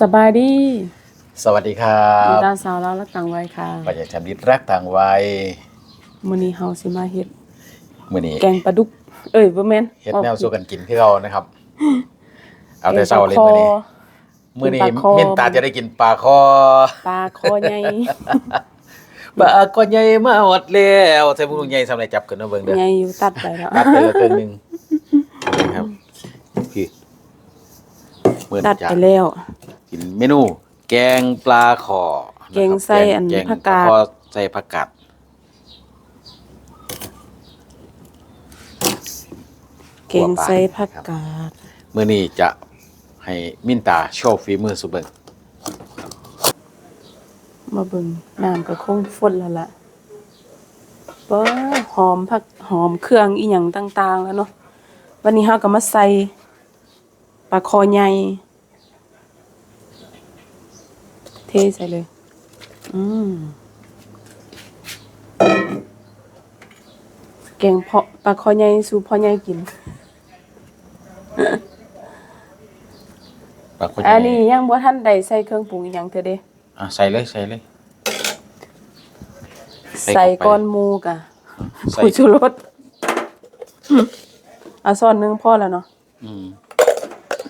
สบายดีสวัสดีครัมีบตาสาวแล้วรักต่างวัยค่ะปัญญาชำนิดรักต่างวัยมื้อนี้เฮาสิมาเฮ็ดมื้อนี้แกงปลาดุก เอ้ยบ่แม่นเฮ็ดแนวสู้กันกินคือเรานะครับ เอาแต่เช้าเลยแกงมื้อนี้ปลาคอมื้อนี้มินตาจะได้กินปลาคอปลาคอใหญ่ปลาคอใหญ่มาหมดแล้วใส่บุ้งใหญ่สำหรับจับขึ้นมาเบิ่งเด้อใหญ่อยู่ตัดไปแล้วตัดไปแล้วครึ่งหนึงนะครับพี่มื้อตันี้ดจะไปแล้ว กินเมนู แกงปลาคอนะครับแกงใส่อันแกงผักกาดปลคอใส่ผักกาดแกงใส่ผักกาดมื้อนี้จะให้มินตาโชว์ฝีมือสุเบิ่งมาเบิ่งน้ำก็คงฝนแล้วล่ะเบ้อหอมผักหอมเครื่องอีหยังต่าง ๆ แล้วเนาะวันนี้เฮาก็มาใส่ปลาคอใหญ่ เทใส่เลย อืมแกงเพาะปลาคอใหญ่สู่พ่อใหญ่กิน ปลาคอใหญ่อันนี้ยังบ่ทันได้ใส่เครื่องปรุงอีหยังเธอเด้อะใส่เลยใส่เลย ใส่ใส่เข้าไป ก้อนหมูกะใส่ผงชูรสอืมเอาซ่อนหนึงพอแล้วเนาะ อืม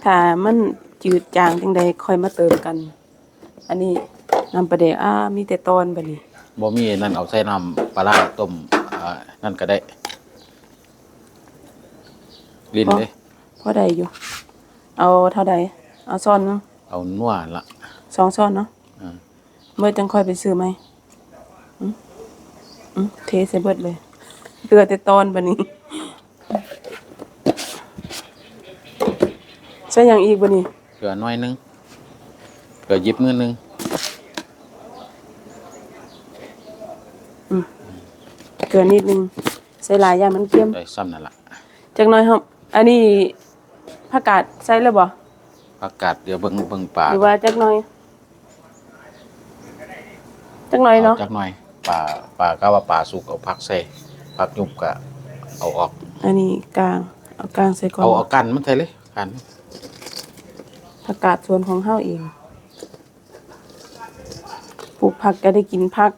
ถ้ามันจืดจางจังใดค่อยมาเติมกัน อันนี้น้ำปลาแดกอ่ามีแต่ตอนบัดนี้บ่มีนั่นเอาใส่น้ำปลาร้าต้มอ่านั่นก็ได้ ลิ้นเลยพอได้อยู่ เอาเท่าใดเอาซ่อนหนึงเอานัวละสองซ่อนเนาะอ่าเมื่อจังค่อยไปซื้อไหมอืมอืมเทใส่เบิดเลยเหลือแต่ตอนบัดนี้ใส่หยังอีกบัดนี้ เกลือน้อยนึงเกลือหยิบมือนึงเกลือนิดนึงใส่หลายอย่างมันเค็มได้ซ้ำนั่นละจักหน่อยครับ อันนี้ผักกาดใส่แล้วบ่ผักกาดเดี๋ยวเบิ่งเบิ่งปลาหรือว่าจักหน่อยจักหน่อยเนาะจักหน่อยปลาปลาก็ว่าปลาสุกเอาผักใส่ผักยุบก็เอาออก อันนี้กลางเอากลางใส่ก่อนเอาเอากันมันใส่เลยกันผักกาดส่วนของเฮาเอง ปลูกผักก็ได้กินผัก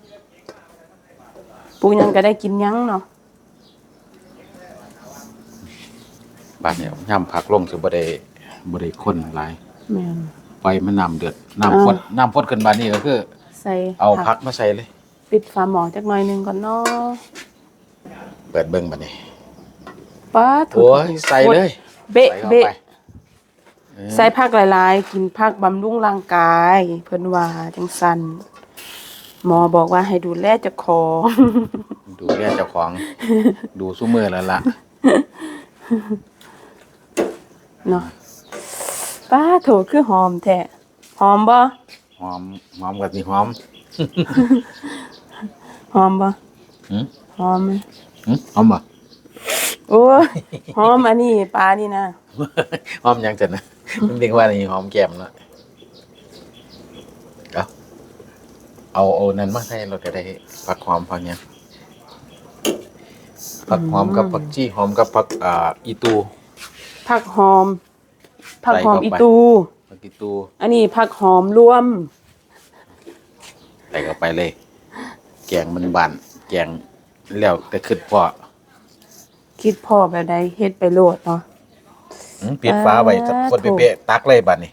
ปลูกหยังก็ได้กินหยังเนาะบาดเนี่ยย่ำผักลงสิบ่ได้บ่ได้ข้นหลายแม่น ไฟมันน้ำเดือดน้ำพดน้ำพดขึ้นมานี่ก็คือ ใส่เอาผักมาใส่เลย ปิดฝาหม้อจักหน่อยหนึงก่อนเนาะเปิดเบิ่งบัดนี้ป้าถูโอ้ยใส่เลยเบะใส่เข้าเบะ ไปเออใส่ผักหลาย ๆ กินผักบำรุงร่างกาย เพิ่นว่าจังสัน หมอบอกว่าให้ดูแลเจ้าของ ดูแลเจ้าของ ดูซุมือแล้วล่ะเนาะป้าโถคือหอมแท้หอมบ่หอมหอมกับนี่หอมหอมบ่หืมหอมไหมหืมหอมบ่โอ้ยหอมอันนี้ปลานี่นะหอมยังจังนะมันเรียกว่านี่หอมแก้มเนาะเอา เอาเอานั้นมาให้เราจะได้ผักหอมผักหยังผักหอมกับผักจี้หอมกับผักอ่าอีตู ผักหอม ผักหอมใส่อีเข้าไปตู ผักอีตูอันนี้ผักหอมรวม ใส่เข้าไปเลย แกงมันบานแกงแล้วแต่ขึ้นพอคิดพ่อแบบใดเฮ็ดไปโลดเนาะ หืมปิดฟ้าไว้อ่าคนเป๊ะๆตักเลยบัดนี้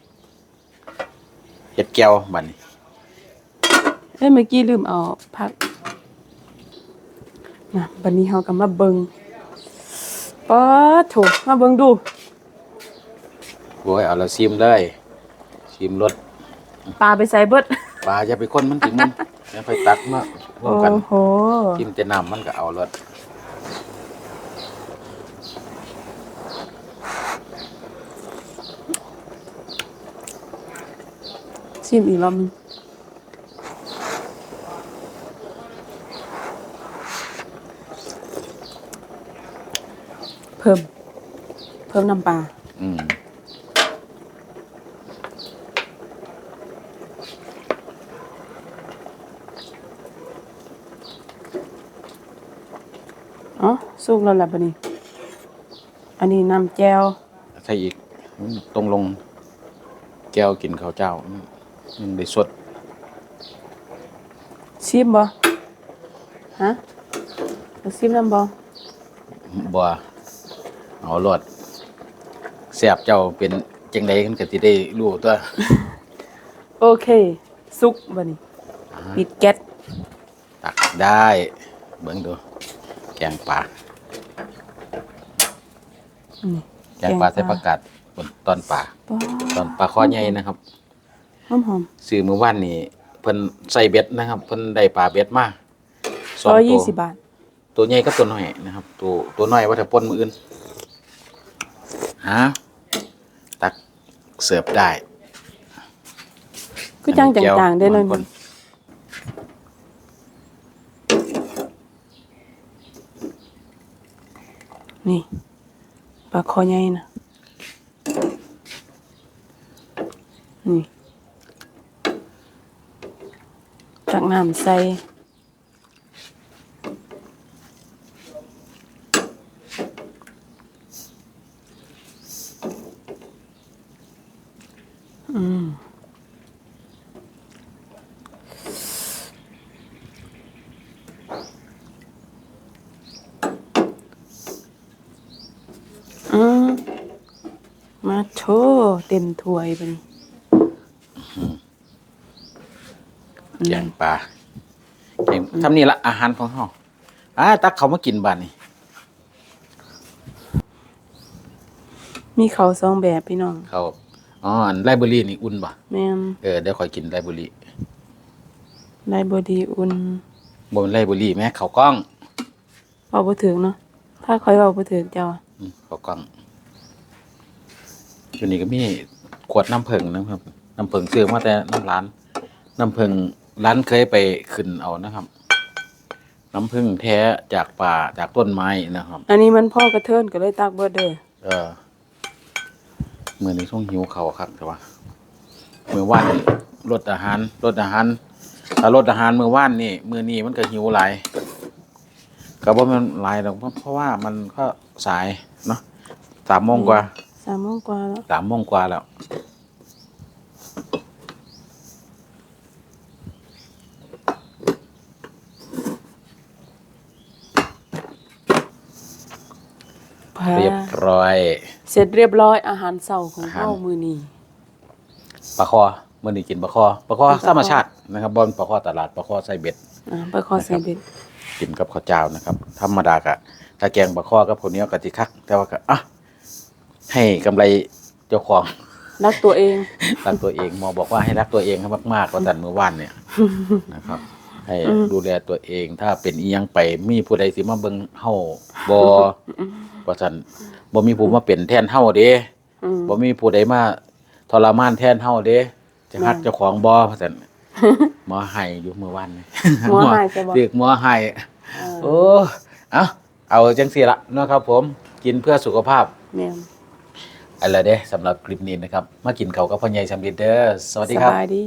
เฮ็ดแก้วบัดนี้เอ้ยเมื่อกี้ลืมเอาผักนะบัดนี้เฮาก็มาเบิ่งป้าโถมาเบิ่งดูโอ้ยเอาละซิมเลยซิมรสปลาไปใส่เบิดปลาอย่าไปคนมันถึงมันแล้วค่อยตักมาร่วโอ้มกันโหกินแต่น้ำมันก็เอารสชิมอีกรอบนึง เพิ่ม เพิ่มน้ำปลาอืมอ๋อสุกแล้วล่ะบัดนี้ อันนี้น้ำแจ่วใส่อีกตรงลง แก้วกินข้าวเจ้าอืมยังได้สดชิมบ่ฮะเอาชิมน้ำบ่บ่ เอารสแซ่บเจ้าเป็นจังไดกันก็สิได้รู้ตัวโอเคสุกบ่นี่ปิดแก๊สตักได้ เบิ่งดู แกงปลานี่แกงปลาใส่ผักกาดบนตอนปลาปลาตอนปลาคอใหญ่นะครับหอมหอมซื้อมื้อวานนี่เพิ่นใส่เบ็ดนะครับเพิ่นได้ปลาเบ็ดมาสร้องอยตัยี่วสิบบาท ตัวใหญ่กับตัวน้อยนะครับ ตัวตัวน้อยว่าถ้าปนมื้ออื่น ฮะตักเสิร์ฟได้ก็จังอันนี้แก้วจางๆได้หน่อยมันึนงนี่ปลาคอใหญ่นะนี่ตักน้ำใส่ มอืมมาโชว์เต็มถ้วยไปนี่แกงปลาแกงทำนี่ละอาหารของเฮาอ่าตักเขามากินบ้านนี่มีเขาวสองแบบพี่น้องเขา อ๋ออันไลเบอรี่นี่อุ่นป่ะแม่นเออเดี๋ยวขอยกินไลเบอรี่ได้บดีอุ่นบ่เป็นไลเบอรี่แม่เขาวกล้องเอาบ่ถึงเนาะถ้าคอยเอาบ่ถึงเจ้าอะอืมเขาวกล้องอยู่นี่ก็มีขวดน้ำผึ้งนะครับน้ำผึ้งซื้อมาแต่น้ำร้านน้ำผึ้งร้านเคยไปขึ้นเอานะครับ น้ำผึ้งแท้จากป่าจากต้นไม้นะครับ อันนี้มันพ่อกระเทินก็เลยตักเบิดเด้อ เออ มือนี้ช่วงหิวเขาวครับแต่ว่ามือว่านนี่ลดอาหารลดอาหารถ้าลดอาหารมือว่านนี่มือนี้มันก็หิวหลายก็บ่แมันหลายหรอกเพราะเพราะว่ามันก็สายเนาะสามโมงกว่าสามโมงกว่าแล้วสามโมงกว่าแล้วพาเรียบร้อย เสร็จเรียบร้อยอาหารเช้าของอาหารเฮามื้อนี้ปลาคอมื่อนี้กินปลาคอปลาคอปลาคอธรรมชาตินะครับบอนปลาคอตลาดปลาคอใส่เบ็ดอ่าไปขอใส่เบ็ดกินกับข้าวเจ้านะครับ ธรรมดากะถ้าแกงปลาคอกับคนนี้กะติคัก แต่ว่าก็อะให้กำไรเจ้าของรักตัวเองรักตัวเองหมอบอกว่าให้รักตัวเองให้มากๆกว่าตันเมื่อวานเนี่ยนะครับ ให้ดูแลตัวเองถ้าเป็นอียังไปมีผู้ใดสิมาเบิ่งเฮา บ่ว่าซั่นบ่มีผู้มาเป็นแทนเฮาเด้อืมบ่มีผู้ใดมาทรมานแทนเฮาเด้จะฮักแม่นเจ้าของบ่ว่าซั่นหมอให้อยู่เมื่อวานนี่หมอให้จะบอกเรียกหมอให้เออโอ้เอาเอาจังสี่ละเนาะครับผมกินเพื่อสุขภาพแม่นอะไรเด้สำหรับคลิปนี้นะครับ มากินเขาวกับพ่อใหญ่สำลิดเด้อสวัสดีสครับบายดี